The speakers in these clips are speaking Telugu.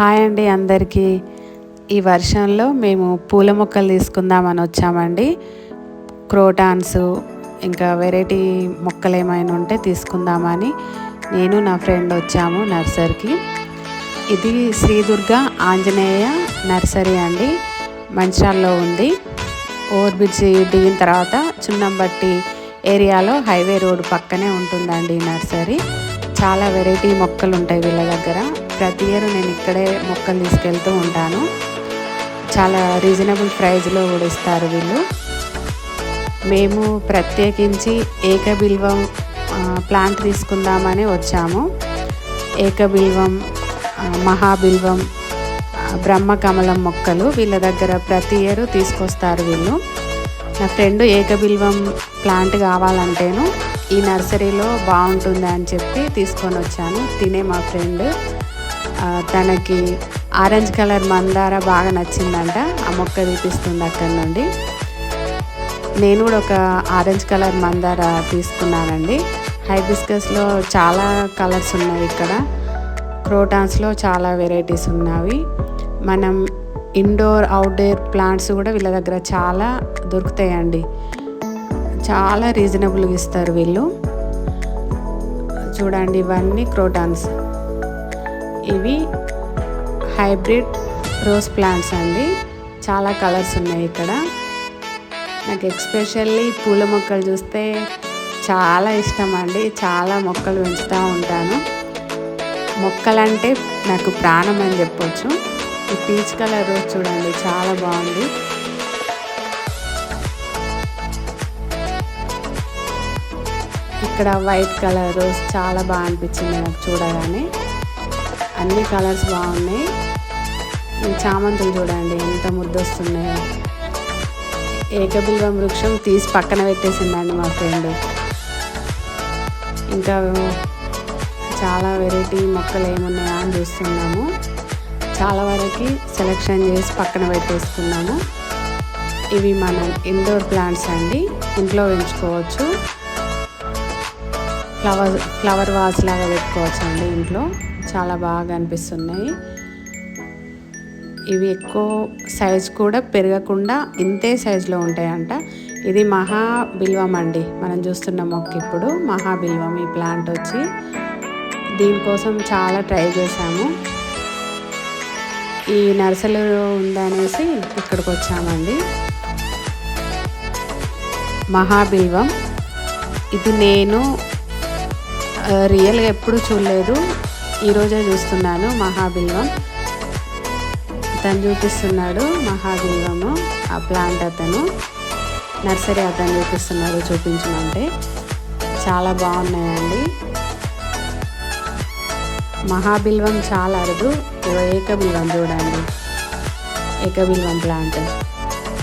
హాయ్ అండి అందరికీ. ఈ వర్షంలో మేము పూల మొక్కలు తీసుకుందామని వచ్చామండి. క్రోటాన్స్ ఇంకా వెరైటీ మొక్కలు ఏమైనా ఉంటే తీసుకుందామని నేను నా ఫ్రెండ్ వచ్చాము నర్సరీకి. ఇది శ్రీదుర్గ ఆంజనేయ నర్సరీ అండి. మంచాల్లో ఉంది. ఓవర్ బ్రిడ్జ్ దిగిన తర్వాత చున్నంబట్టి ఏరియాలో హైవే రోడ్ పక్కనే ఉంటుందండి నర్సరీ. చాలా వెరైటీ మొక్కలు ఉంటాయి వీళ్ళ దగ్గర. ప్రతి ఇయర్ నేను ఇక్కడే మొక్కలు తీసుకెళ్తూ ఉంటాను. చాలా రీజనబుల్ ప్రైజ్లో కూడా ఇస్తారు వీళ్ళు. మేము ప్రత్యేకించి ఏకబిల్వం ప్లాంట్ తీసుకుందామని వచ్చాము. ఏకబిల్వం మహాబిల్వం బ్రహ్మకమలం మొక్కలు వీళ్ళ దగ్గర ప్రతి ఇయర్ తీసుకొస్తారు వీళ్ళు. నా ఫ్రెండ్ ఏకబిల్వం ప్లాంట్ కావాలంటేను ఈ నర్సరీలో బాగుంటుంది అని చెప్పి తీసుకొని వచ్చాను. తినే మా ఫ్రెండ్. తనకి ఆరెంజ్ కలర్ మందార బాగా నచ్చిందంట. ఆ మొక్క తీపిస్తుంది అక్కడ నుండి. నేను కూడా ఒక ఆరెంజ్ కలర్ మందార తీసుకున్నానండి. హైబిస్కస్లో చాలా కలర్స్ ఉన్నాయి ఇక్కడ. క్రోటాన్స్లో చాలా వెరైటీస్ ఉన్నవి. మనం ఇండోర్ అవుట్డోర్ ప్లాంట్స్ కూడా వీళ్ళ దగ్గర చాలా దొరుకుతాయండి. చాలా రీజనబుల్గా ఇస్తారు వీళ్ళు. చూడండి ఇవన్నీ క్రోటాన్స్ ఇవి హైబ్రిడ్ రోజ్ ప్లాంట్స్ అండి. చాలా కలర్స్ ఉన్నాయి ఇక్కడ. నాకు ఎక్స్పెషల్లీ పూల మొక్కలు చూస్తే చాలా ఇష్టం అండి. చాలా మొక్కలు పెంచుతూ ఉంటాను. మొక్కలంటే నాకు ప్రాణం అని చెప్పొచ్చు. ఈ పీచ్ కలర్ రోజ్ చూడండి చాలా బాగుంది. ఇక్కడ వైట్ కలర్ రోజ్ చాలా బాగా అనిపించింది నాకు చూడగానే. అన్ని కలర్స్ బాగున్నాయి. ఈ చామంతులు చూడండి ఎంత ముద్దొస్తున్నాయో. ఏకబిల్వం వృక్షం తీసి పక్కన పెట్టేసిందండి మా ఫ్రెండ్. ఇంకా చాలా వెరైటీ మొక్కలు ఏమున్నాయా అని చూస్తున్నాము. చాలా వరకు సెలెక్షన్ చేసి పక్కన పెట్టేసుకున్నాము. ఇవి మనం ఇండోర్ ప్లాంట్స్ అండి ఇంట్లో పెంచుకోవచ్చు. ఫ్లవర్ ఫ్లవర్ వాస్ లాగా పెట్టుకోవచ్చు అండి ఇంట్లో. చాలా బాగా అనిపిస్తున్నాయి. ఇవి ఎక్కువ సైజ్ కూడా పెరగకుండా ఇంతే సైజులో ఉంటాయంట. ఇది మహాబిల్వం అండి. మనం చూస్తున్న మొక్క ఇప్పుడు మహాబిల్వం ఈ ప్లాంట్ వచ్చి. దీనికోసం చాలా ట్రై చేశాము. ఈ నర్సరీలో ఉందనేసి ఇక్కడికి వచ్చామండి. మహాబిల్వం. ఇది నేను రియల్గా ఎప్పుడు చూడలేదు. ఈరోజే చూస్తున్నాను మహాబిల్వం. తను చూపిస్తున్నాడు మహాబిల్వము ఆ ప్లాంట్ అతను నర్సరీ అతను చూపిస్తున్నాడు చూపించమంటే. చాలా బాగున్నాయండి. మహాబిల్వం చాలా అరుదు ఏకబిల్వం చూడండి. ఏకబిల్వం ప్లాంట్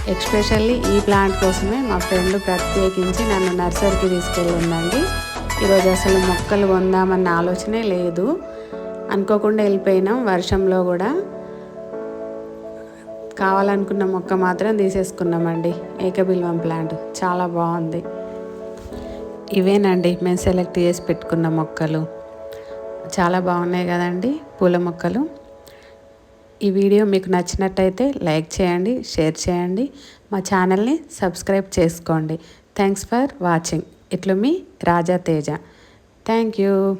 ఎక్స్పెషల్లీ ఈ ప్లాంట్ కోసమే మా ఫ్రెండ్ ప్రత్యేకించి నన్ను నర్సరీకి తీసుకెళ్ళిందండి. ఈరోజు అసలు మొక్కలు కొందామన్న ఆలోచనే లేదు. అనుకోకుండా వెళ్ళిపోయినాం. వర్షంలో కూడా కావాలనుకున్న మొక్క మాత్రం తీసేసుకున్నామండి. ఏకబిల్వం ప్లాంట్. చాలా బాగుంది. ఇవేనండి. మేము సెలెక్ట్ చేసి పెట్టుకున్న మొక్కలు. చాలా బాగున్నాయి కదండి పూల మొక్కలు. ఈ వీడియో మీకు నచ్చినట్టయితే లైక్ చేయండి షేర్ చేయండి. మా ఛానల్ని సబ్స్క్రైబ్ చేసుకోండి. Thanks for watching. ఇట్లు మీ రాజా తేజ. Thank you.